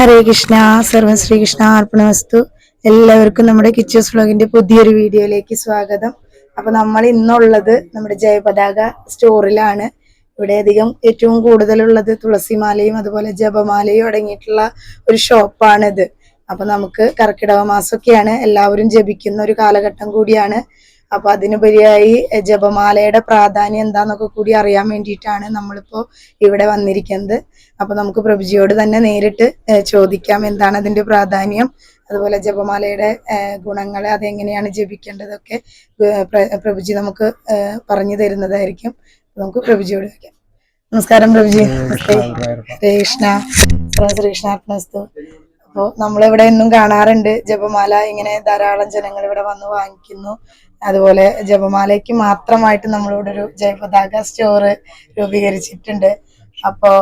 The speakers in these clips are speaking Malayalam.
ഹരേ കൃഷ്ണ സർവ ശ്രീകൃഷ്ണ അർപ്പണവസ്തു എല്ലാവർക്കും നമ്മുടെ കിച്ചസ് വ്ളോഗിന്റെ പുതിയൊരു വീഡിയോയിലേക്ക് സ്വാഗതം. അപ്പൊ നമ്മൾ ഇന്നുള്ളത് നമ്മുടെ ജയപതാക സ്റ്റോറിലാണ്. ഇവിടെ അധികം ഏറ്റവും കൂടുതലുള്ളത് തുളസിമാലയും അതുപോലെ ജപമാലയും അടങ്ങിയിട്ടുള്ള ഒരു ഷോപ്പാണിത്. അപ്പൊ നമുക്ക് കർക്കിടക മാസമൊക്കെയാണ് എല്ലാവരും ജപിക്കുന്ന ഒരു കാലഘട്ടം കൂടിയാണ്. അപ്പൊ അതിനുപരിയായി ജപമാലയുടെ പ്രാധാന്യം എന്താന്നൊക്കെ കൂടി അറിയാൻ വേണ്ടിയിട്ടാണ് നമ്മളിപ്പോ ഇവിടെ വന്നിരിക്കുന്നത്. അപ്പൊ നമുക്ക് പ്രഭുജിയോട് തന്നെ നേരിട്ട് ചോദിക്കാം എന്താണ് അതിന്റെ പ്രാധാന്യം. അതുപോലെ ജപമാലയുടെ ഗുണങ്ങൾ അതെങ്ങനെയാണ് ജപിക്കേണ്ടതൊക്കെ പ്രഭുജി നമുക്ക് പറഞ്ഞു തരുന്നതായിരിക്കും. നമുക്ക് പ്രഭുജിയോട് വയ്ക്കാം നമസ്കാരം പ്രഭുജി. കൃഷ്ണ. ശ്രീകൃഷ്ണാത്മസ്തു അപ്പോൾ നമ്മളിവിടെ എന്നും കാണാറുണ്ട് ജപമാല. ഇങ്ങനെ ധാരാളം ജനങ്ങൾ ഇവിടെ വന്ന് വാങ്ങിക്കുന്നു. അതുപോലെ ജപമാലയ്ക്ക് മാത്രമായിട്ട് നമ്മളിവിടെ ഒരു ജയപതാക സ്റ്റോർ രൂപീകരിച്ചിട്ടുണ്ട്. അപ്പോ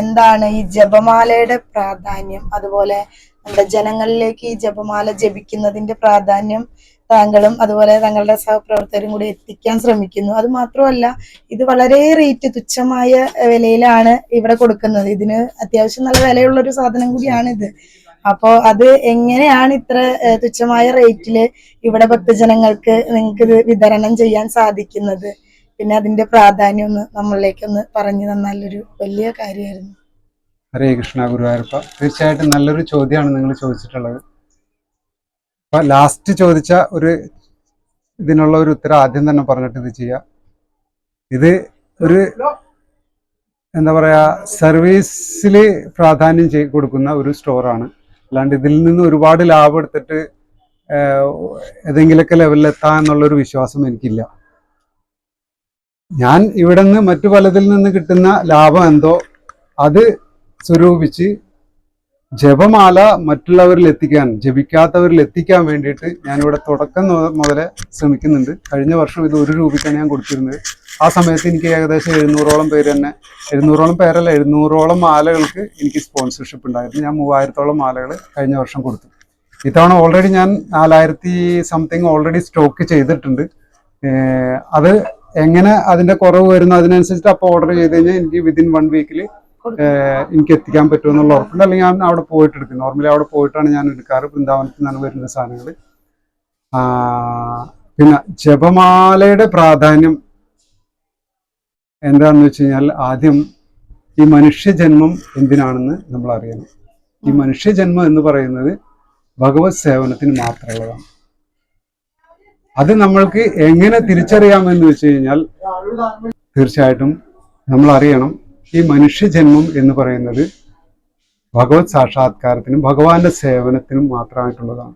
എന്താണ് ഈ ജപമാലയുടെ പ്രാധാന്യം? അതുപോലെ നമ്മുടെ ജനങ്ങളിലേക്ക് ഈ ജപമാല ജപിക്കുന്നതിന്റെ പ്രാധാന്യം താങ്കളും അതുപോലെ തങ്ങളുടെ സഹപ്രവർത്തകരും കൂടി എത്തിക്കാൻ ശ്രമിക്കുന്നു. അത് മാത്രമല്ല ഇത് വളരെ റേറ്റ് തുച്ഛമായ വിലയിലാണ് ഇവിടെ കൊടുക്കുന്നത്. ഇതിന് അത്യാവശ്യം നല്ല വിലയുള്ള ഒരു സാധനം കൂടിയാണ് അപ്പോ അത് എങ്ങനെയാണ് ഇത്ര തുച്ഛമായ റേറ്റിൽ ഇവിടെ ഭക്തജനങ്ങൾക്ക് നിങ്ങൾക്ക് ഇത് വിതരണം ചെയ്യാൻ സാധിക്കുന്നത്? പിന്നെ അതിന്റെ പ്രാധാന്യം ഒന്ന് നമ്മളിലേക്ക് ഒന്ന് പറഞ്ഞു തന്നാലൊരു വലിയ കാര്യമായിരുന്നു. ഹരേ കൃഷ്ണ ഗുരുവായൂരപ്പ. തീർച്ചയായിട്ടും നല്ലൊരു ചോദ്യമാണ് നിങ്ങൾ ചോദിച്ചിട്ടുള്ളത്. അപ്പൊ ലാസ്റ്റ് ചോദിച്ച ഒരു ഇതിനുള്ള ഒരു ഉത്തരം ആദ്യം തന്നെ പറഞ്ഞിട്ട് ഇത് ചെയ്യാം. ഇത് ഒരു എന്താ പറയാ സർവീസിൽ പ്രാധാന്യം കൊടുക്കുന്ന ഒരു സ്റ്റോറാണ് അല്ലാണ്ട് ഇതിൽ നിന്ന് ഒരുപാട് ലാഭം എടുത്തിട്ട് ഏതെങ്കിലുമൊക്കെ ലെവലിൽ എത്താം എന്നുള്ളൊരു വിശ്വാസം എനിക്കില്ല. ഞാൻ ഇവിടെ നിന്ന് മറ്റു പലതിൽ നിന്ന് കിട്ടുന്ന ലാഭം എന്തോ അത് സ്വരൂപിച്ച് ജപമാല മറ്റുള്ളവരിൽ എത്തിക്കാൻ ജപിക്കാത്തവരിൽ എത്തിക്കാൻ വേണ്ടിയിട്ട് ഞാനിവിടെ തുടക്കം മുത- മുതലേ ശ്രമിക്കുന്നുണ്ട്. കഴിഞ്ഞ വർഷം ഇത് ഒരു രൂപയ്ക്കാണ് ഞാൻ കൊടുത്തിരുന്നത്. ആ സമയത്ത് എനിക്ക് ഏകദേശം എഴുന്നൂറോളം പേര് തന്നെ എഴുന്നൂറോളം പേരല്ല എഴുന്നൂറോളം മാലകൾക്ക് എനിക്ക് സ്പോൺസർഷിപ്പ് ഉണ്ടായിരുന്നു. ഞാൻ മൂവായിരത്തോളം മാലകൾ കഴിഞ്ഞ വർഷം കൊടുത്തു. ഇത്തവണ ഓൾറെഡി ഞാൻ നാലായിരത്തി സംതിങ് ഓൾറെഡി സ്റ്റോക്ക് ചെയ്തിട്ടുണ്ട്. അത് എങ്ങനെ അതിന്റെ കുറവ് വരുന്നു അതിനനുസരിച്ചിട്ട് അപ്പോൾ ഓർഡർ ചെയ്ത് കഴിഞ്ഞാൽ എനിക്ക് വിതിൻ വൺ വീക്കിൽ എനിക്ക് എത്തിക്കാൻ പറ്റുമെന്നുള്ള ഉറപ്പുണ്ട്. അല്ലെങ്കിൽ ഞാൻ അവിടെ പോയിട്ട് എടുക്കും. നോർമലി അവിടെ പോയിട്ടാണ് ഞാൻ എടുക്കാറ് വൃന്ദാവനത്തിൽ നിന്നാണ് വരുന്ന സാധനങ്ങൾ പിന്നെ ജപമാലയുടെ പ്രാധാന്യം എന്താണെന്ന് വെച്ച് കഴിഞ്ഞാൽ ആദ്യം ഈ മനുഷ്യജന്മം എന്തിനാണെന്ന് നമ്മൾ അറിയണം ഈ മനുഷ്യജന്മം എന്ന് പറയുന്നത് ഭഗവത് സേവനത്തിന് മാത്രമുള്ളതാണ്. അത് നമ്മൾക്ക് എങ്ങനെ തിരിച്ചറിയാമെന്ന് വെച്ച് കഴിഞ്ഞാൽ തീർച്ചയായിട്ടും നമ്മൾ അറിയണം ഈ മനുഷ്യജന്മം എന്ന് പറയുന്നത് ഭഗവത് സാക്ഷാത്കാരത്തിനും ഭഗവാന്റെ സേവനത്തിനും മാത്രമായിട്ടുള്ളതാണ്.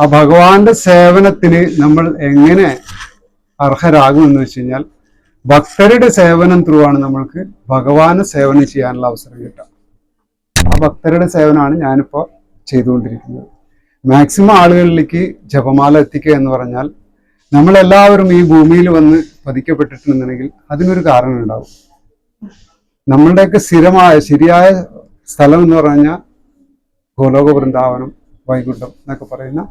ആ ഭഗവാന്റെ സേവനത്തിന് നമ്മൾ എങ്ങനെ അർഹരാകുമെന്ന് വെച്ച് കഴിഞ്ഞാൽ ഭക്തരുടെ സേവനം ത്രൂ ആണ് നമ്മൾക്ക് ഭഗവാനെ സേവനം ചെയ്യാനുള്ള അവസരം കിട്ടുക. ആ ഭക്തരുടെ സേവനമാണ് ഞാനിപ്പോൾ ചെയ്തുകൊണ്ടിരിക്കുന്നത്. മാക്സിമം ആളുകളിലേക്ക് ജപമാല എത്തിക്കുക എന്ന് പറഞ്ഞാൽ നമ്മളെല്ലാവരും ഈ ഭൂമിയിൽ വന്ന് പതിക്കപ്പെട്ടിട്ടുണ്ടെന്നുണ്ടെങ്കിൽ അതിനൊരു കാരണം ഉണ്ടാവും. നമ്മളുടെയൊക്കെ സ്ഥിരമായ ശരിയായ സ്ഥലം എന്ന് പറഞ്ഞാൽ ഗോലോക വൃന്ദാവനം വൈകുണ്ഠം എന്നൊക്കെ പറയുന്ന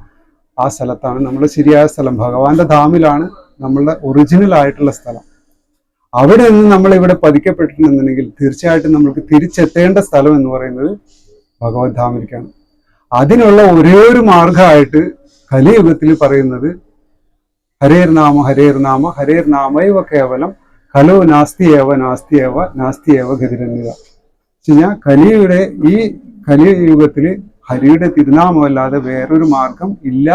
ആ സ്ഥലത്താണ്. നമ്മുടെ ശരിയായ സ്ഥലം. ഭഗവാന്റെ ധാമിലാണ് നമ്മളുടെ ഒറിജിനൽ ആയിട്ടുള്ള സ്ഥലം. അവിടെ നിന്ന് നമ്മൾ ഇവിടെ പതിക്കപ്പെട്ടിട്ടുണ്ടെന്നുണ്ടെങ്കിൽ തീർച്ചയായിട്ടും നമുക്ക് തിരിച്ചെത്തേണ്ട സ്ഥലം എന്ന് പറയുന്നത് ഭഗവത് ധാമിലേക്കാണ്. അതിനുള്ള ഒരേ ഒരു മാർഗമായിട്ട് കലിയുഗത്തിൽ പറയുന്നത് ഹരേർ നാമ ഹരേർ നാമ നാമൈവ കേവലം കലോ നാസ്തി ഏവ നാസ്തി ഏവ നാസ്തി ഏവ ഗതിരന്നിക കഴിഞ്ഞാൽ കലിയുടെ ഈ കലിയുഗത്തിൽ ഹരിയുടെ തിരുനാമമല്ലാതെ വേറൊരു മാർഗം ഇല്ല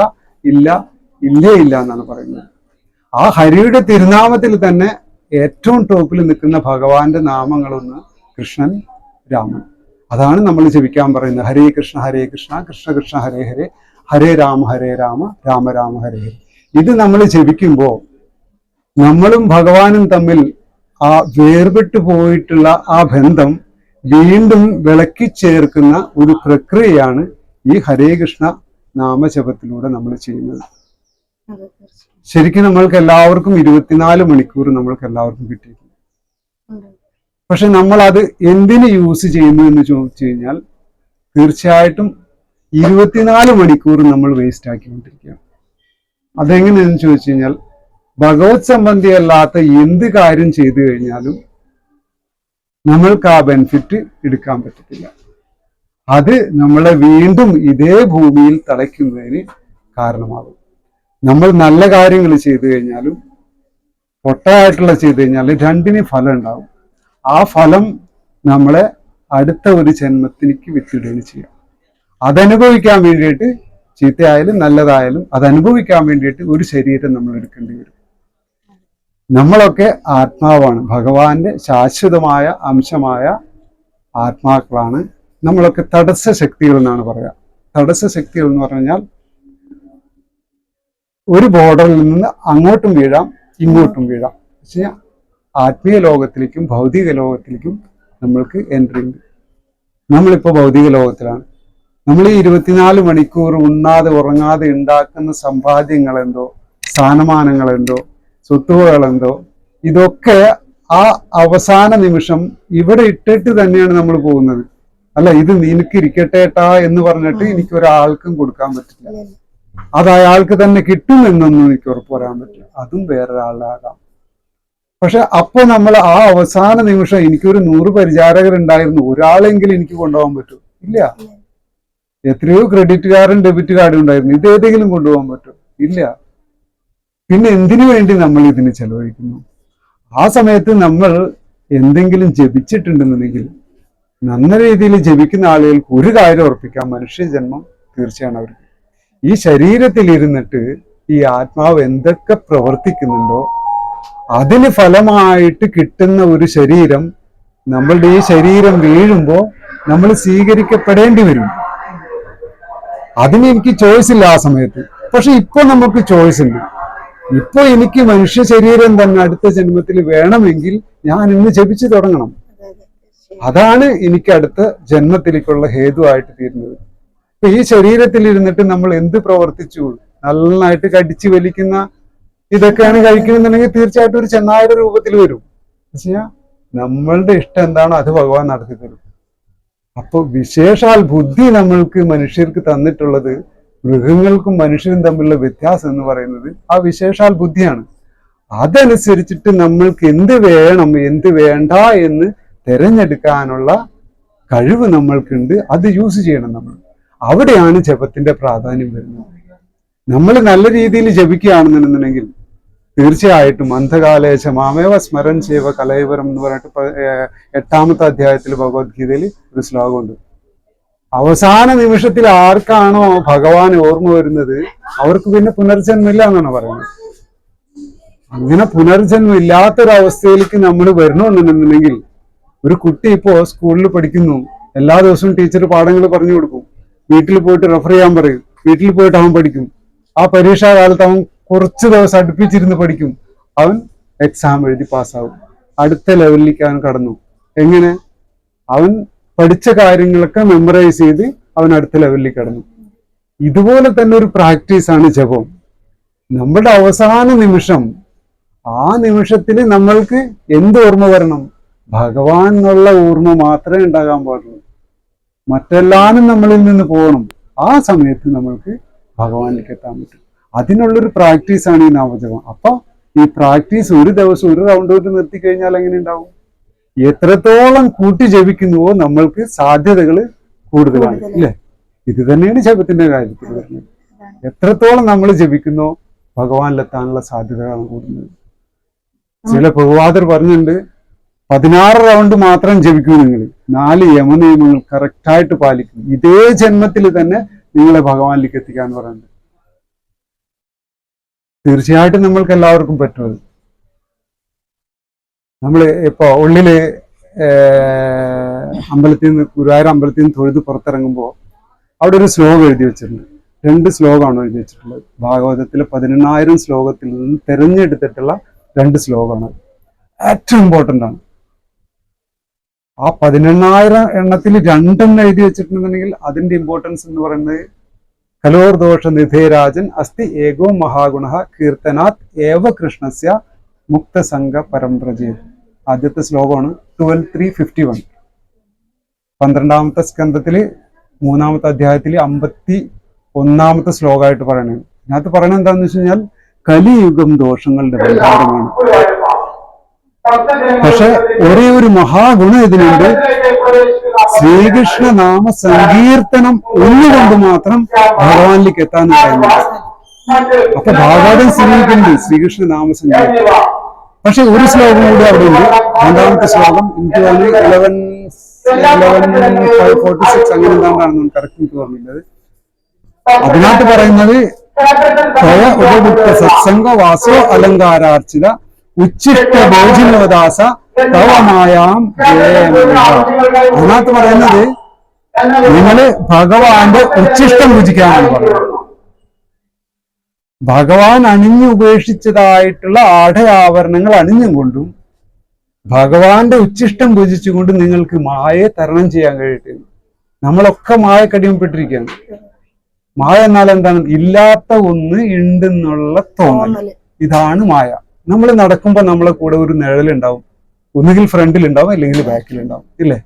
ഇല്ല ഇല്ലേ ഇല്ല എന്നാണ് പറയുന്നത്. ആ ഹരിയുടെ തിരുനാമത്തിൽ തന്നെ ഏറ്റവും ടോപ്പിൽ നിൽക്കുന്ന ഭഗവാന്റെ നാമങ്ങളൊന്ന് കൃഷ്ണൻ രാമൻ. അതാണ് നമ്മൾ ജപിക്കാൻ പറയുന്നത്. ഹരേ കൃഷ്ണ ഹരേ കൃഷ്ണ കൃഷ്ണ കൃഷ്ണ ഹരേ ഹരേ. ഹരേ രാമ ഹരേ രാമ രാമ രാമ ഹരേ ഹരേ. ഇത് നമ്മൾ ജപിക്കുമ്പോൾ നമ്മളും ഭഗവാനും തമ്മിൽ ആ വേർപെട്ടു പോയിട്ടുള്ള ആ ബന്ധം വീണ്ടും വിളക്കി ചേർക്കുന്ന ഒരു പ്രക്രിയയാണ് ഈ ഹരേ കൃഷ്ണ നാമജപത്തിലൂടെ നമ്മൾ ചെയ്യുന്നത്. ശരിക്കും നമ്മൾക്ക് എല്ലാവർക്കും ഇരുപത്തിനാല് മണിക്കൂർ നമ്മൾക്ക് എല്ലാവർക്കും കിട്ടിയിട്ടുണ്ട്. പക്ഷെ നമ്മൾ അത് എന്തിന് യൂസ് ചെയ്യുന്നു എന്ന് ചോദിച്ചു കഴിഞ്ഞാൽ തീർച്ചയായിട്ടും ഇരുപത്തിനാല് മണിക്കൂർ നമ്മൾ വേസ്റ്റ് ആക്കിക്കൊണ്ടിരിക്കുകയാണ്. അതെങ്ങനെയെന്ന് ചോദിച്ചു കഴിഞ്ഞാൽ ഭഗവത് സംബന്ധിയല്ലാത്ത എന്ത് കാര്യം ചെയ്തു കഴിഞ്ഞാലും നമ്മൾക്ക് ആ ബെനിഫിറ്റ് എടുക്കാൻ പറ്റത്തില്ല. അത് നമ്മളെ വീണ്ടും ഇതേ ഭൂമിയിൽ തളയ്ക്കുന്നതിന് കാരണമാകും. നമ്മൾ നല്ല കാര്യങ്ങൾ ചെയ്തു കഴിഞ്ഞാലും പൊട്ടയായിട്ടുള്ള ചെയ്തു കഴിഞ്ഞാൽ രണ്ടിനും ഫലം ഉണ്ടാവും. ആ ഫലം നമ്മളെ അടുത്ത ഒരു ജന്മത്തിലേക്ക് വിത്തിടുകയും ചെയ്യാം. അതനുഭവിക്കാൻ വേണ്ടിയിട്ട് ചീത്തയായാലും നല്ലതായാലും അതനുഭവിക്കാൻ വേണ്ടിയിട്ട് ഒരു ശരീരം നമ്മൾ എടുക്കേണ്ടി വരും. നമ്മളൊക്കെ ആത്മാവാണ്. ഭഗവാന്റെ ശാശ്വതമായ അംശമായ ആത്മാക്കളാണ്. നമ്മളൊക്കെ തടസ്സ ശക്തികൾ എന്നാണ് പറയുക. തടസ്സ ശക്തികൾ എന്ന് പറഞ്ഞാൽ ഒരു ബോർഡറിൽ നിന്ന് അങ്ങോട്ടും വീഴാം ഇങ്ങോട്ടും വീഴാം. പക്ഷേ ആത്മീയ ലോകത്തിലേക്കും ഭൗതിക ലോകത്തിലേക്കും നമ്മൾക്ക് എൻട്രി ഉണ്ട്. നമ്മളിപ്പോൾ ഭൗതിക ലോകത്തിലാണ്. നമ്മൾ ഈ ഇരുപത്തിനാല് മണിക്കൂർ ഉണ്ണാതെ ഉറങ്ങാതെ ഉണ്ടാക്കുന്ന സ്ഥാനമാനങ്ങൾ എന്തോ സ്വത്തുവകൾ എന്തോ ഇതൊക്കെ ആ അവസാന നിമിഷം ഇവിടെ ഇട്ടിട്ട് തന്നെയാണ് നമ്മൾ പോകുന്നത്. അല്ല ഇത് നിനക്ക് ഇരിക്കട്ടേട്ടാ എന്ന് പറഞ്ഞിട്ട് എനിക്ക് ഒരാൾക്കും കൊടുക്കാൻ പറ്റില്ല. അത് അയാൾക്ക് തന്നെ കിട്ടുമെന്നൊന്നും എനിക്ക് ഉറപ്പ് പറയാൻ പറ്റില്ല. അതും വേറൊരാളാകാം. പക്ഷെ അപ്പൊ നമ്മൾ ആ അവസാന നിമിഷം എനിക്കൊരു നൂറ് പരിചാരകർ ഉണ്ടായിരുന്നു ഒരാളെങ്കിലും എനിക്ക് കൊണ്ടുപോകാൻ പറ്റും. ഇല്ല. എത്രയോ ക്രെഡിറ്റ് കാർഡും ഡെബിറ്റ് കാർഡും ഉണ്ടായിരുന്നു. ഇത് ഏതെങ്കിലും കൊണ്ടുപോകാൻ പറ്റും. ഇല്ല. പിന്നെ എന്തിനു വേണ്ടി നമ്മൾ ഇതിന് ചെലവഴിക്കുന്നു? ആ സമയത്ത് നമ്മൾ എന്തെങ്കിലും ജപിച്ചിട്ടുണ്ടെന്നുണ്ടെങ്കിൽ നല്ല രീതിയിൽ ജപിക്കുന്ന ആളുകൾക്ക് ഒരു കാര്യം ഉറപ്പിക്കാം. മനുഷ്യ ജന്മം തീർച്ചയാണ് അവർക്ക്. ഈ ശരീരത്തിൽ ഇരുന്നിട്ട് ഈ ആത്മാവ് എന്തൊക്കെ പ്രവർത്തിക്കുന്നുണ്ടോ അതിന് ഫലമായിട്ട് കിട്ടുന്ന ഒരു ശരീരം നമ്മളുടെ ഈ ശരീരം വീഴുമ്പോൾ നമ്മൾ സ്വീകരിക്കപ്പെടേണ്ടി വരും. അതിന് എനിക്ക് ചോയ്സ് ഇല്ല ആ സമയത്ത്. പക്ഷെ ഇപ്പൊ നമുക്ക് ചോയ്സ് ഉണ്ട്. ഇപ്പൊ എനിക്ക് മനുഷ്യ ശരീരം തന്നെ അടുത്ത ജന്മത്തിൽ വേണമെങ്കിൽ ഞാൻ ഇന്ന് ജപിച്ചു തുടങ്ങണം. അതാണ് എനിക്ക് അടുത്ത ജന്മത്തിലേക്കുള്ള ഹേതുവായിട്ട് തീരുന്നത്. ഇപ്പൊ ഈ ശരീരത്തിൽ ഇരുന്നിട്ട് നമ്മൾ എന്ത് പ്രവർത്തിച്ചു? നന്നായിട്ട് കടിച്ചു വലിക്കുന്ന ഇതൊക്കെയാണ് കഴിക്കുന്നുണ്ടെങ്കിൽ തീർച്ചയായിട്ടും ഒരു ചെന്നായുടെ രൂപത്തിൽ വരും. പക്ഷേ നമ്മളുടെ ഇഷ്ടം എന്താണോ അത് ഭഗവാൻ നടത്തി തരും അപ്പൊ വിശേഷാൽ ബുദ്ധി നമ്മൾക്ക് മനുഷ്യർക്ക് തന്നിട്ടുള്ളത് മൃഗങ്ങൾക്കും മനുഷ്യരും തമ്മിലുള്ള വ്യത്യാസം എന്ന് പറയുന്നത് ആ വിശേഷാൽ ബുദ്ധിയാണ്. അതനുസരിച്ചിട്ട് നമ്മൾക്ക് എന്ത് വേണം എന്ത് വേണ്ട എന്ന് തിരഞ്ഞെടുക്കാനുള്ള കഴിവ് നമ്മൾക്കുണ്ട്. അത് യൂസ് ചെയ്യണം നമ്മൾ. അവിടെയാണ് ജപത്തിന്റെ പ്രാധാന്യം വരുന്നത്. നമ്മൾ നല്ല രീതിയിൽ ജപിക്കുകയാണെന്നുണ്ടെങ്കിൽ തീർച്ചയായിട്ടും അന്ധകാലേശ മാമേവ സ്മരൻ ചെയ്വ കലൈവരം എന്ന് പറഞ്ഞിട്ട് എട്ടാമത്തെ അധ്യായത്തിൽ ഭഗവത്ഗീതയിൽ ഒരു ശ്ലോകമുണ്ട്. അവസാന നിമിഷത്തിൽ ആർക്കാണോ ഭഗവാൻ ഓർമ്മ വരുന്നത്? അവർക്ക് പിന്നെ പുനർജന്മില്ല എന്നാണ് പറയുന്നത്. അങ്ങനെ പുനർജന്മം ഇല്ലാത്തൊരവസ്ഥയിലേക്ക് നമ്മൾ വരണമെന്നുണ്ടെന്നുണ്ടെങ്കിൽ ഒരു കുട്ടി ഇപ്പോ സ്കൂളിൽ പഠിക്കുന്നു. എല്ലാ ദിവസവും ടീച്ചർ പാഠങ്ങൾ പറഞ്ഞു കൊടുക്കും. വീട്ടിൽ പോയിട്ട് റെഫർ ചെയ്യാൻ പറയും. വീട്ടിൽ പോയിട്ട് അവൻ പഠിക്കും. ആ പരീക്ഷാ കാലത്ത് അവൻ കുറച്ച് ദിവസം അടുപ്പിച്ചിരുന്ന് പഠിക്കും. അവൻ എക്സാം എഴുതി പാസ്സാവും അടുത്ത ലെവലിലേക്ക് അവൻ കടന്നു. എങ്ങനെ? അവൻ പഠിച്ച കാര്യങ്ങളൊക്കെ മെമ്മറൈസ് ചെയ്ത് അവൻ അടുത്ത ലെവലിൽ കടന്നു. ഇതുപോലെ തന്നെ ഒരു പ്രാക്ടീസ് ആണ് ജപം. നമ്മുടെ അവസാന നിമിഷം ആ നിമിഷത്തിൽ നമ്മൾക്ക് എന്ത് ഓർമ്മ വരണം? ഭഗവാൻ എന്നുള്ള ഓർമ്മ മാത്രമേ ഉണ്ടാകാൻ പാടുള്ളൂ. മറ്റെല്ലാനും നമ്മളിൽ നിന്ന് പോകണം. ആ സമയത്ത് നമ്മൾക്ക് ഭഗവാനിലേക്ക് എത്താൻ പറ്റും. അതിനുള്ളൊരു പ്രാക്ടീസാണ് ഈ നവജപം അപ്പൊ ഈ പ്രാക്ടീസ് ഒരു ദിവസം ഒരു റൗണ്ട് കൊണ്ട് നിർത്തി കഴിഞ്ഞാൽ എങ്ങനെ ഉണ്ടാവും? എത്രത്തോളം കൂട്ടി ജപിക്കുന്നുവോ നമ്മൾക്ക് സാധ്യതകൾ കൂടുതലാണ് അല്ലെ? ഇത് തന്നെയാണ് ജപത്തിന്റെ കാര്യത്തിൽ വരുന്നത് എത്രത്തോളം നമ്മൾ ജപിക്കുന്നോ ഭഗവാനിലെത്താനുള്ള സാധ്യതകളാണ് കൂടുന്നത്. ചില ഭഗവാദർ പറഞ്ഞിട്ടുണ്ട് പതിനാറ് റൗണ്ട് മാത്രം ജപിക്കൂ നിങ്ങൾ. നാല് യമനിയമങ്ങൾ കറക്റ്റായിട്ട് പാലിക്കും. ഇതേ ജന്മത്തിൽ തന്നെ നിങ്ങളെ ഭഗവാനിലേക്ക് എത്തിക്കാന്ന് പറയുന്നത് തീർച്ചയായിട്ടും നമ്മൾക്ക് എല്ലാവർക്കും പറ്റും അത്. നമ്മൾ ഇപ്പോൾ ഉള്ളിൽ ഏർ, അമ്പലത്തിൽ നിന്ന് ഗുരുവായൂർ അമ്പലത്തിൽ നിന്ന് തൊഴുത് പുറത്തിറങ്ങുമ്പോൾ അവിടെ ഒരു ശ്ലോകം എഴുതി വെച്ചിട്ടുണ്ട്. രണ്ട് ശ്ലോകമാണ് എഴുതി വെച്ചിട്ടുള്ളത്. ഭാഗവതത്തിലെ പതിനെണ്ണായിരം ശ്ലോകത്തിൽ നിന്ന് തിരഞ്ഞെടുത്തിട്ടുള്ള രണ്ട് ശ്ലോകമാണ്. ഏറ്റവും ഇമ്പോർട്ടന്റ് ആണ്. ആ പതിനെണ്ണായിരം എണ്ണത്തിൽ രണ്ടെണ്ണം എഴുതി വെച്ചിട്ടുണ്ടെന്നുണ്ടെങ്കിൽ അതിന്റെ ഇമ്പോർട്ടൻസ് എന്ന് പറയുന്നത് കലോർദോഷ നിധേരാജൻ അസ്തി ഏകോ മഹാഗുണ കീർത്തനാത് ഏവ കൃഷ്ണസ്യ മുക്തസംഗ പരമ്പ്രജയം ആദ്യത്തെ ശ്ലോകമാണ് ട്വൽവ് ത്രീ ഫിഫ്റ്റി വൺ. പന്ത്രണ്ടാമത്തെ സ്കന്ധത്തിൽ മൂന്നാമത്തെ അധ്യായത്തിൽ അമ്പത്തി ഒന്നാമത്തെ ശ്ലോകമായിട്ട് പറയണേ. അതിനകത്ത് പറയണത് എന്താണെന്ന് വെച്ച് കഴിഞ്ഞാൽ കലിയുഗം ദോഷങ്ങളുടെ പരിഹാരമാണ് പക്ഷെ ഒരേ ഒരു മഹാഗുണം ഇതിനുണ്ട്. ശ്രീകൃഷ്ണ നാമ സങ്കീർത്തനം ഒന്നുകൊണ്ട് മാത്രം ഭഗവാനിലേക്ക് എത്താന്ന് പറയുന്നത് അപ്പൊ ഭാഗവതം ശ്രമിക്കുന്നുണ്ട് ശ്രീകൃഷ്ണ നാമ സങ്കീർത്തനം പക്ഷെ ഒരു ശ്ലോകം കൂടി അവിടെ ഉണ്ട്. രണ്ടാമത്തെ ശ്ലോകം എനിക്ക് തോന്നുന്നു eleven eleven five forty six അങ്ങനെ എന്താണെന്ന് കറക്റ്റ് എനിക്ക് ഓർമ്മയില്ലത് അതിനകത്ത് പറയുന്നത് ത്വയ ഉപഭുക്ത സത്സംഗ വാസോ അലങ്കാരാർച്ചിത ഉച്ചിഷ്ട ഭോജനോദാസ തവമായാം അതിനകത്ത് പറയുന്നത് നിങ്ങൾ ഭഗവാന്റെ ഉച്ചിഷ്ടം രുചിക്കാനാണ് പറയുന്നത്. ഭഗവാൻ അണിഞ്ഞു ഉപേക്ഷിച്ചതായിട്ടുള്ള ആടയാഭരണങ്ങൾ അണിഞ്ഞും കൊണ്ടും ഭഗവാന്റെ ഉച്ചിഷ്ടം ഭുജിച്ചുകൊണ്ട് നിങ്ങൾക്ക് മായയെ തരണം ചെയ്യാൻ കഴിയട്ടെ. നമ്മളൊക്കെ മായ കടിമപ്പെട്ടിരിക്കുകയാണ്. മായ എന്നാൽ എന്താണ്? ഇല്ലാത്ത ഒന്ന് ഉണ്ടെന്നുള്ള തോന്നൽ. ഇതാണ് മായ. നമ്മൾ നടക്കുമ്പോൾ നമ്മളെ കൂടെ ഒരു നിഴലുണ്ടാവും. ഒന്നുകിൽ ഫ്രണ്ടിൽ ഉണ്ടാവും അല്ലെങ്കിൽ ബാക്കിൽ ഉണ്ടാവും ഇല്ലേ?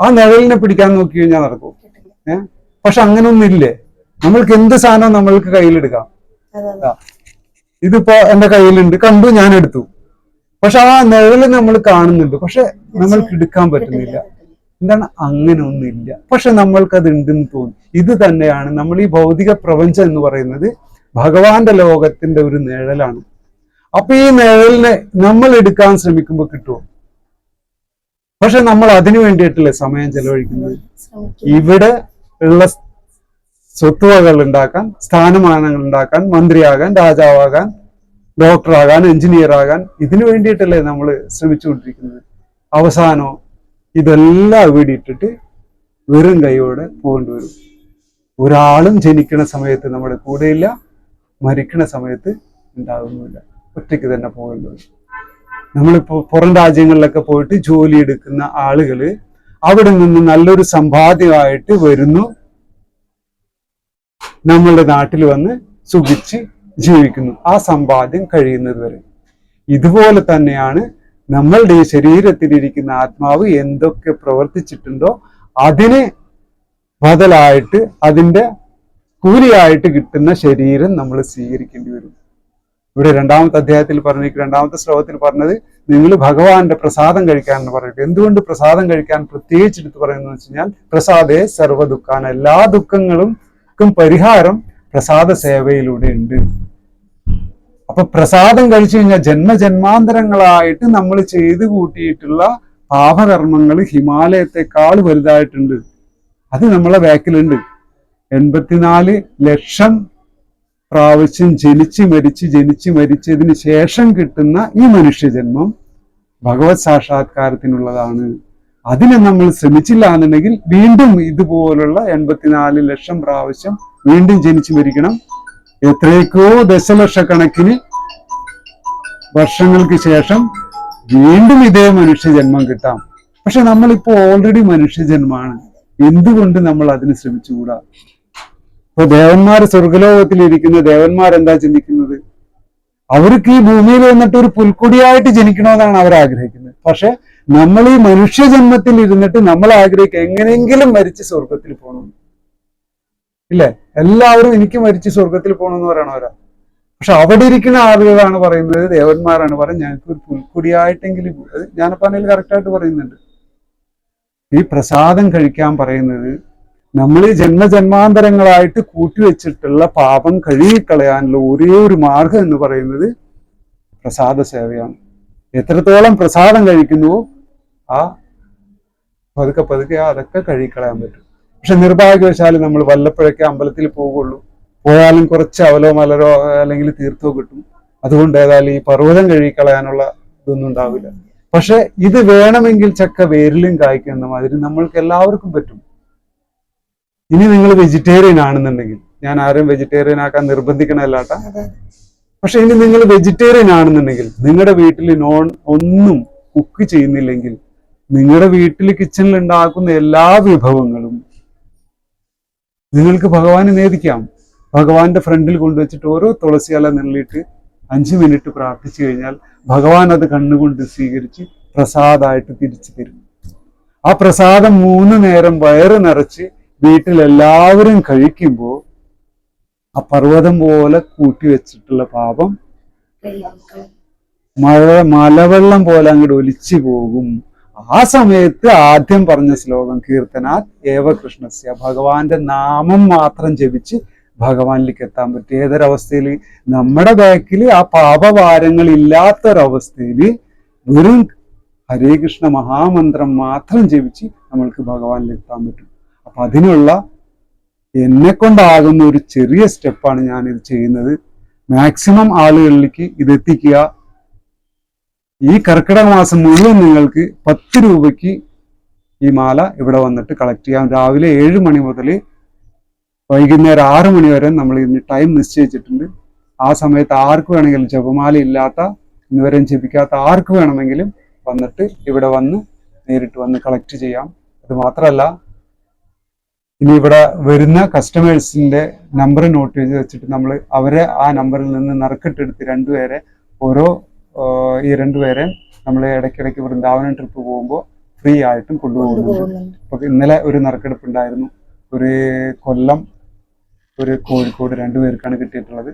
ആ നിഴലിനെ പിടിക്കാൻ നോക്കി കഴിഞ്ഞാൽ നടക്കും. ഏഹ് പക്ഷെ അങ്ങനൊന്നും ഇല്ലേ? നമ്മൾക്ക് എന്ത് സാധനം നമ്മൾക്ക് കയ്യിലെടുക്കാം. ഇതിപ്പോ എന്റെ കയ്യിലുണ്ട്. കണ്ടു ഞാൻ എടുത്തു പക്ഷെ ആ നിഴൽ നമ്മൾ കാണുന്നുണ്ട്. പക്ഷെ നമ്മൾക്ക് എടുക്കാൻ പറ്റുന്നില്ല. എന്താണ്? അങ്ങനെ ഒന്നുമില്ല. പക്ഷെ നമ്മൾക്ക് അത് ഉണ്ടെന്ന് തോന്നി. ഇത് തന്നെയാണ് നമ്മൾ ഈ ഭൗതിക പ്രപഞ്ചം എന്ന് പറയുന്നത് ഭഗവാന്റെ ലോകത്തിന്റെ ഒരു നിഴലാണ്. അപ്പൊ ഈ നിഴലിനെ നമ്മൾ എടുക്കാൻ ശ്രമിക്കുമ്പോൾ കിട്ടുമോ പക്ഷെ നമ്മൾ അതിനു വേണ്ടിയിട്ടല്ലേ സമയം ചെലവഴിക്കുന്നത്? ഇവിടെ ഉള്ള സ്വത്തുവകൾ ഉണ്ടാക്കാൻ സ്ഥാനമാനങ്ങൾ ഉണ്ടാക്കാൻ മന്ത്രിയാകാൻ രാജാവാകാൻ ഡോക്ടറാകാൻ എഞ്ചിനീയർ ആകാൻ ഇതിനു വേണ്ടിയിട്ടല്ലേ നമ്മൾ ശ്രമിച്ചുകൊണ്ടിരിക്കുന്നത്. അവസാനോ ഇതെല്ലാം വീടിയിട്ടിട്ട് വെറും കൈയോടെ പോകേണ്ടി വരും. ഒരാളും ജനിക്കുന്ന സമയത്ത് നമ്മുടെ കൂടെയില്ല മരിക്കുന്ന സമയത്ത് ഉണ്ടാകുന്നില്ല. ഒറ്റയ്ക്ക് തന്നെ പോകേണ്ടി വരും. നമ്മളിപ്പോ പുറം രാജ്യങ്ങളിലൊക്കെ പോയിട്ട് ജോലി എടുക്കുന്ന ആളുകൾ അവിടെ നിന്ന് നല്ലൊരു സമ്പാദ്യമായിട്ട് വരുന്നു. നമ്മളുടെ നാട്ടിൽ വന്ന് സുഖിച്ച് ജീവിക്കുന്നു. ആ സമ്പാദ്യം കഴിയുന്നത് വരെ. ഇതുപോലെ തന്നെയാണ് നമ്മളുടെ ഈ ശരീരത്തിലിരിക്കുന്ന ആത്മാവ് എന്തൊക്കെ പ്രവർത്തിച്ചിട്ടുണ്ടോ അതിന് ബദലായിട്ട് അതിന്റെ കൂലിയായിട്ട് കിട്ടുന്ന ശരീരം നമ്മൾ സ്വീകരിക്കേണ്ടി വരും. ഇവിടെ രണ്ടാമത്തെ അധ്യായത്തിൽ പറഞ്ഞ രണ്ടാമത്തെ ശ്ലോകത്തിൽ പറഞ്ഞത് നിങ്ങൾ ഭഗവാന്റെ പ്രസാദം കഴിക്കാനെന്ന് പറയുന്നത് എന്തുകൊണ്ട് പ്രസാദം കഴിക്കാൻ പ്രത്യേകിച്ച് എടുത്ത് പറയുന്നത് വെച്ച് കഴിഞ്ഞാൽ പ്രസാദേ സർവ ദുഃഖാന എല്ലാ ദുഃഖങ്ങളും ക്കും പരിഹാരം പ്രസാദ സേവയിലൂടെ ഉണ്ട്. അപ്പൊ പ്രസാദം കഴിച്ചു കഴിഞ്ഞാൽ ജന്മജന്മാന്തരങ്ങളായിട്ട് നമ്മൾ ചെയ്തു കൂട്ടിയിട്ടുള്ള പാപകർമ്മങ്ങൾ ഹിമാലയത്തെക്കാൾ വലുതായിട്ടുണ്ട്. അത് നമ്മളെ ബാക്കിലുണ്ട്. എൺപത്തിനാല് ലക്ഷം പ്രാവശ്യം ജനിച്ച് മരിച്ച് ജനിച്ച് മരിച്ചതിന് ശേഷം കിട്ടുന്ന ഈ മനുഷ്യജന്മം ഭഗവത് സാക്ഷാത്കാരത്തിനുള്ളതാണ്. അതിനെ നമ്മൾ ശ്രമിച്ചില്ല എന്നുണ്ടെങ്കിൽ വീണ്ടും ഇതുപോലുള്ള എൺപത്തിനാല് ലക്ഷം പ്രാവശ്യം വീണ്ടും ജനിച്ചു മരിക്കണം. എത്രയൊക്കെയോ ദശലക്ഷക്കണക്കിന് വർഷങ്ങൾക്ക് ശേഷം വീണ്ടും ഇതേ മനുഷ്യജന്മം കിട്ടാം. പക്ഷെ നമ്മളിപ്പോ ഓൾറെഡി മനുഷ്യജന്മാണ്. എന്തുകൊണ്ട് നമ്മൾ അതിന് ശ്രമിച്ചുകൂടാ? ഇപ്പൊ ദേവന്മാർ സ്വർഗലോകത്തിൽ ഇരിക്കുന്ന ദേവന്മാർ എന്താ ചിന്തിക്കുന്നത്? അവർക്ക് ഈ ഭൂമിയിൽ വന്നിട്ട് ഒരു പുൽക്കൊടിയായിട്ട് ജനിക്കണമെന്നാണ് അവർ ആഗ്രഹിക്കുന്നത്. പക്ഷെ നമ്മൾ ഈ മനുഷ്യജന്മത്തിൽ ഇരുന്നിട്ട് നമ്മൾ ആഗ്രഹിക്കുക എങ്ങനെയെങ്കിലും മരിച്ച് സ്വർഗത്തിൽ പോകണം. ഇല്ലേ? എല്ലാവരും എനിക്ക് മരിച്ച് സ്വർഗത്തിൽ പോകണമെന്ന് പറയണവരാ പക്ഷെ അവിടെ ഇരിക്കുന്ന ആളുകളാണ് പറയുന്നത് ദേവന്മാരാണ് പറയുന്നത് ഞങ്ങൾക്ക് ഒരു പുൽക്കുടിയായിട്ടെങ്കിലും അത് ജ്ഞാനപ്പാനയിൽ കറക്റ്റായിട്ട് പറയുന്നുണ്ട്. ഈ പ്രസാദം കഴിക്കാൻ പറയുന്നത് നമ്മൾ ജന്മജന്മാന്തരങ്ങളായിട്ട് കൂട്ടിവെച്ചിട്ടുള്ള പാപം കഴുകിക്കളയാനുള്ള ഒരേ ഒരു മാർഗം എന്ന് പറയുന്നത് പ്രസാദ സേവയാണ്. എത്രത്തോളം പ്രസാദം കഴിക്കുന്നുവോ ആ പതുക്കെ പതുക്കെ അതൊക്കെ കഴുകിക്കളയാൻ പറ്റും. പക്ഷെ നിർഭാഗ്യവശാൽ നമ്മൾ വല്ലപ്പോഴൊക്കെ അമ്പലത്തിൽ പോകുള്ളൂ. പോയാലും കുറച്ച് അവലോ മലരോ അല്ലെങ്കിൽ തീർത്ഥോ കിട്ടും. അതുകൊണ്ട് ഏതായാലും ഈ പർവതം കഴുകിക്കളയാനുള്ള ഇതൊന്നും ഉണ്ടാവില്ല. പക്ഷെ ഇത് വേണമെങ്കിൽ ചക്ക വേരിലും കായ്ക്കുന്ന മാതിരി നമ്മൾക്ക് എല്ലാവർക്കും പറ്റും. ഇനി നിങ്ങൾ വെജിറ്റേറിയൻ ആണെന്നുണ്ടെങ്കിൽ ഞാൻ ആരും വെജിറ്റേറിയൻ ആക്കാൻ നിർബന്ധിക്കണമല്ലാട്ട പക്ഷെ ഇനി നിങ്ങൾ വെജിറ്റേറിയൻ ആണെന്നുണ്ടെങ്കിൽ നിങ്ങളുടെ വീട്ടിൽ നോൺ ഒന്നും കുക്ക് ചെയ്യുന്നില്ലെങ്കിൽ നിങ്ങളുടെ വീട്ടിൽ കിച്ചണിൽ ഉണ്ടാക്കുന്ന എല്ലാ വിഭവങ്ങളും നിങ്ങൾക്ക് ഭഗവാന് നേദിക്കാം. ഭഗവാന്റെ ഫ്രണ്ടിൽ കൊണ്ടുവച്ചിട്ട് ഓരോ തുളസി നെള്ളിയിട്ട് അഞ്ച് മിനിറ്റ് പ്രാർത്ഥിച്ചു കഴിഞ്ഞാൽ ഭഗവാൻ അത് കണ്ണുകൊണ്ട് സ്വീകരിച്ച് പ്രസാദമായിട്ട് തിരിച്ചു തരും. ആ പ്രസാദം മൂന്ന് നേരം വയറ് നിറച്ച് വീട്ടിൽ എല്ലാവരും കഴിക്കുമ്പോൾ ആ പർവതം പോലെ കൂട്ടി വെച്ചിട്ടുള്ള പാപം. മഴ മലവെള്ളം പോലെ അങ്ങോട്ട് ഒലിച്ചു പോകും. ആ സമയത്ത് ആദ്യം പറഞ്ഞ ശ്ലോകം കീർത്തനാത് ഏവ കൃഷ്ണസ്യ. ഭഗവാന്റെ നാമം മാത്രം ജപിച്ച് ഭഗവാനിലേക്ക് എത്താൻ പറ്റും ഏതൊരവസ്ഥയിൽ? നമ്മുടെ ബാക്കിൽ ആ പാപഭാരങ്ങൾ ഇല്ലാത്തൊരവസ്ഥയിൽ വെറും ഹരേ കൃഷ്ണ മഹാമന്ത്രം മാത്രം ജപിച്ച് നമ്മൾക്ക് ഭഗവാനിൽ എത്താൻ പറ്റും. അപ്പൊ അതിനുള്ള എന്നെ കൊണ്ടാകുന്ന ഒരു ചെറിയ സ്റ്റെപ്പാണ് ഞാൻ ഇത് ചെയ്യുന്നത്. മാക്സിമം ആളുകളിലേക്ക് ഇത് എത്തിക്കുക ഈ കർക്കിടക മാസം മുഴുവൻ നിങ്ങൾക്ക് പത്ത് രൂപയ്ക്ക് ഈ മാല ഇവിടെ വന്നിട്ട് കളക്ട് ചെയ്യാം. രാവിലെ ഏഴ് മണി മുതൽ വൈകുന്നേരം ആറ് മണി വരെ നമ്മൾ ഇതിന് ടൈം നിശ്ചയിച്ചിട്ടുണ്ട് ആ സമയത്ത് ആർക്ക് വേണമെങ്കിലും ജപമാല ഇല്ലാത്ത ഇന്നുവരെയും ജപിക്കാത്ത ആർക്ക് വേണമെങ്കിലും വന്നിട്ട് ഇവിടെ വന്ന് നേരിട്ട് വന്ന് കളക്ട് ചെയ്യാം. അത് മാത്രമല്ല ഇനി ഇവിടെ വരുന്ന കസ്റ്റമേഴ്സിന്റെ നമ്പർ നോട്ട് ചെയ്ത് വെച്ചിട്ട് നമ്മൾ അവരെ ആ നമ്പറിൽ നിന്ന് നറുക്കിട്ടെടുത്ത് രണ്ടുപേരെ ഓരോ ഈ രണ്ടുപേരെ നമ്മൾ ഇടയ്ക്കിടയ്ക്ക് വൃന്ദാവനം ട്രിപ്പ് പോകുമ്പോൾ ഫ്രീ ആയിട്ടും കൊണ്ടുപോകുന്നുണ്ട്. അപ്പൊ ഇന്നലെ ഒരു നറുക്കെടുപ്പ് ഉണ്ടായിരുന്നു ഒരു കൊല്ലം ഒരു കോഴിക്കോട് രണ്ടുപേർക്കാണ് കിട്ടിയിട്ടുള്ളത്.